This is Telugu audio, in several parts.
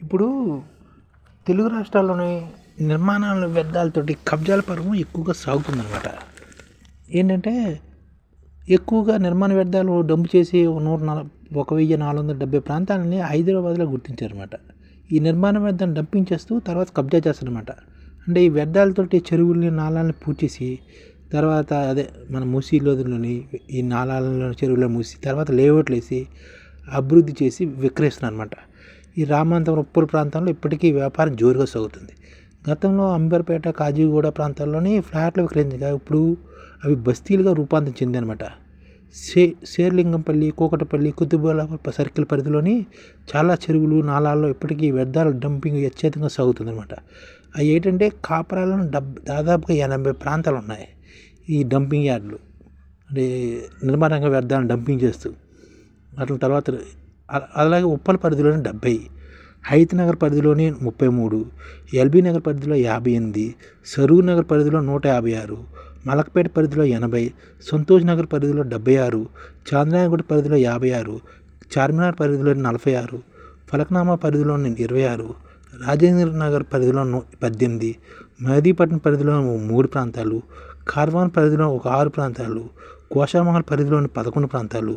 ఇప్పుడు తెలుగు రాష్ట్రాల్లోని నిర్మాణాల వ్యర్థాలతోటి కబ్జాల పర్వం ఎక్కువగా సాగుతుందనమాట ఏంటంటే ఎక్కువగా నిర్మాణ వ్యర్థాలు డంప్ చేసి ఒక నూట నాలుగు ఒక వెయ్యి నాలుగు వందల డెబ్బై ప్రాంతాలని హైదరాబాద్లో గుర్తించారనమాట ఈ నిర్మాణ వ్యర్థాన్ని డంపింగ్ చేస్తూ తర్వాత కబ్జా చేస్తారనమాట అంటే ఈ వ్యర్థాలతోటి చెరువుల్ని నాళాలని పూడ్చేసి తర్వాత అదే మన మూసీలోని ఈ నాళాలలో చెరువులో మూసి తర్వాత లేఅవుట్లు వేసి అభివృద్ధి చేసి విక్రయిస్తున్నారు అనమాట ఈ రామాంతపురం ఉప్పల్ ప్రాంతంలో ఇప్పటికీ వ్యాపారం జోరుగా సాగుతుంది. గతంలో అంబర్పేట కాజీగూడ ప్రాంతాల్లోని ఫ్లాట్లు విక్రయించగా ఇప్పుడు అవి బస్తీలుగా రూపాంతరం చెందనమాట శే శేర్లింగంపల్లి కూకటపల్లి కుతుబులాపూర్ సర్కిల్ పరిధిలోని చాలా చెరువులు నాలాల్లో ఇప్పటికీ వ్యర్థాల డంపింగ్ యథేచ్ఛంగా సాగుతుందన్నమాట. అవి ఏంటంటే కాపరాలను డబ్ దాదాపుగా ఎనభై ప్రాంతాలు ఉన్నాయి ఈ డంపింగ్ యార్డులు. అంటే నిర్మాణంగా వ్యర్థాలను డంపింగ్ చేస్తూ అట్ల తర్వాత అలాగే ఉప్పల్ పరిధిలోని డెబ్బై హైత్ నగర్ పరిధిలోని ముప్పై మూడు ఎల్బీ నగర్ పరిధిలో యాభై ఎనిమిది సరూర్ నగర్ పరిధిలో నూట యాభై ఆరు మలక్పేట పరిధిలో ఎనభై సంతోష్ నగర్ పరిధిలో డెబ్బై ఆరు చాంద్రాయగూడ పరిధిలో యాభై ఆరు చార్మినార్ పరిధిలో నలభై ఆరు ఫలక్నామా పరిధిలోని ఇరవై ఆరు రాజేంద్ర నగర్ పరిధిలో పద్దెనిమిది మహదీపట్నం పరిధిలో మూడు ప్రాంతాలు కార్వాన్ పరిధిలో ఒక ఆరు ప్రాంతాలు కోషామహల్ పరిధిలోని పదకొండు ప్రాంతాలు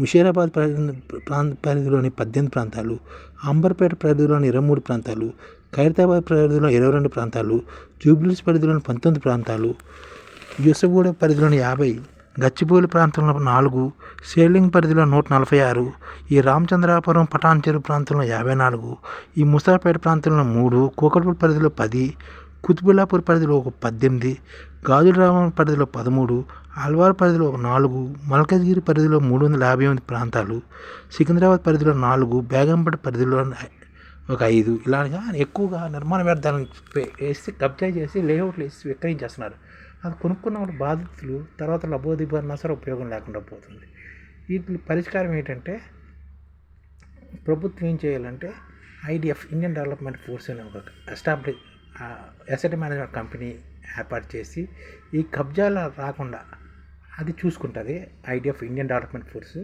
ముషీరాబాద్ పరిధి ప్రాంత పరిధిలోని పద్దెనిమిది ప్రాంతాలు అంబర్పేట పరిధిలోని ఇరవై మూడు ప్రాంతాలు ఖైరతాబాద్ పరిధిలో ఇరవై రెండు ప్రాంతాలు జూబ్లీస్ పరిధిలోని పంతొమ్మిది ప్రాంతాలు యూసఫ్గూడ పరిధిలోని యాభై గచ్చిబౌలి ప్రాంతంలో నాలుగు సేలింగ్ పరిధిలో నూట నలభై ఆరు ఈ రామచంద్రాపురం పటాన్చెరు ప్రాంతంలో యాభై నాలుగు ఈ ముసాపేట ప్రాంతంలో మూడు కూకట్పూర్ పరిధిలో పది కుతుబుల్లాపూర్ పరిధిలో ఒక పద్దెనిమిది గాజులరామం పరిధిలో పదమూడు ఆల్వార్ పరిధిలో ఒక నాలుగు మల్కజ్గిరి పరిధిలో మూడు వందల యాభై ఎనిమిది ప్రాంతాలు సికింద్రాబాద్ పరిధిలో నాలుగు బేగంపేట పరిధిలో ఒక ఐదు. ఇలాగా ఎక్కువగా నిర్మాణ వ్యర్థాలను వేసి కబ్జా చేసి లేఅవుట్లు వేసి విక్రయించేస్తున్నారు. అది కొనుక్కున్న వాళ్ళ బాధితులు తర్వాత లబోదిబన్నా సరే ఉపయోగం లేకుండా పోతుంది. వీటి పరిష్కారం ఏంటంటే ప్రభుత్వం ఏం చేయాలంటే ఐడిఎఫ్ ఇండియన్ డెవలప్మెంట్ ఫోర్స్ అనే ఒక ఎస్టాబ్లిష్ అసెట్ మేనేజ్మెంట్ కంపెనీ ఏర్పాటు చేసి ఈ కబ్జాలు రాకుండా అది చూసుకుంటుంది ఐడిఎఫ్ ఇండియన్ డెవలప్మెంట్ ఫోర్స్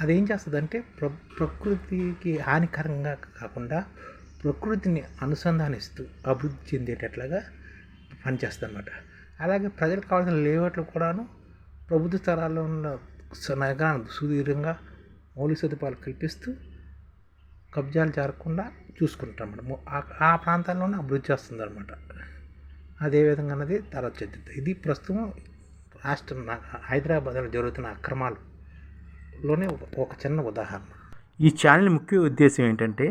అది ఏం చేస్తుందంటే ప్ర ప్రకృతికి హానికరంగా కాకుండా ప్రకృతిని అనుసంధానిస్తూ అభివృద్ధి చెందేటట్లుగా పనిచేస్తుంది అనమాట అలాగే ప్రజలకు కావాల్సిన లేఅవుట్లు కూడాను ప్రభుత్వ స్థలాల్లో ఉన్న నగరాన్ని సుదీర్ఘంగా మౌలిక సదుపాయాలు కల్పిస్తూ కబ్జాలు జరగకుండా చూసుకుంటాం మనము ఆ- ప్రాంతాల్లోనే అభివృద్ధి చేస్తుంది అనమాట అదేవిధంగా అన్నది తర్వాత చెందుతుంది ఇది ప్రస్తుతం రాష్ట్రం హైదరాబాద్లో జరుగుతున్న అక్రమాలులోనే ఒక చిన్న ఉదాహరణ. ఈ ఛానల్ ముఖ్య ఉద్దేశం ఏంటంటే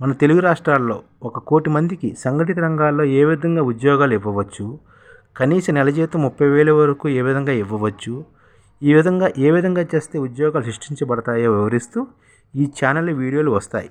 మన తెలుగు రాష్ట్రాల్లో ఒక కోటి మందికి సంఘటిత రంగాల్లో ఏ విధంగా ఉద్యోగాలు ఇవ్వవచ్చు కనీస నెల జీతం ముప్పై వేల వరకు ఏ విధంగా ఇవ్వవచ్చు ఈ విధంగా ఏ విధంగా చేస్తే ఉద్యోగాలు సృష్టించబడతాయో వివరిస్తూ ఈ ఛానల్ వీడియోలు వస్తాయి.